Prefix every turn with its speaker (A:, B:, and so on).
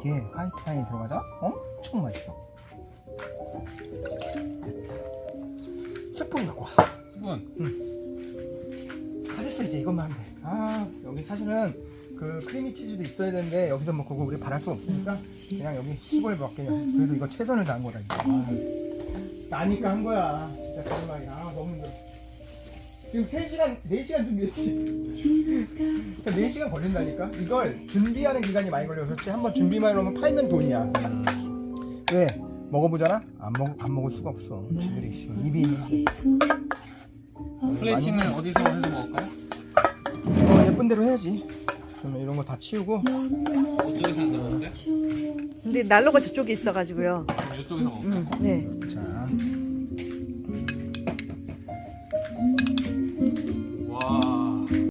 A: 이게 화이트 와인이 들어가자 엄청 맛있어. 됐다. 스푼 갖고 와.
B: 스푼.
A: 다 됐어 이제 이것만 하면 돼. 아 여기 사실은 그 크리미 치즈도 있어야 되는데 여기서 뭐 그거 우리 바랄 수 없으니까 그냥 여기 시골 밖에면 그래도 이거 최선을 다한 거다 이거. 아, 나니까 한 거야. 진짜 정말이야. 지금 3시간, 4시간 준비했지. 그러니까 4시간 걸린다니까? 이걸 준비하는 기간이 많이 걸려서 그렇지 한번 준비만 해놓으면 팔면 돈이야. 왜? 먹어보잖아? 안, 먹, 안 먹을 수가 없어. 지들이 씨, 입이
B: 플레이팅을 어디서 해서 먹을까요?
A: 어, 예쁜 대로 해야지. 그러면 이런 거 다 치우고
B: 어디서 먹는데?
C: 근데 난로가 저쪽에 있어가지고요.
B: 이쪽에서 먹을까요?
C: 음, 네.
A: 자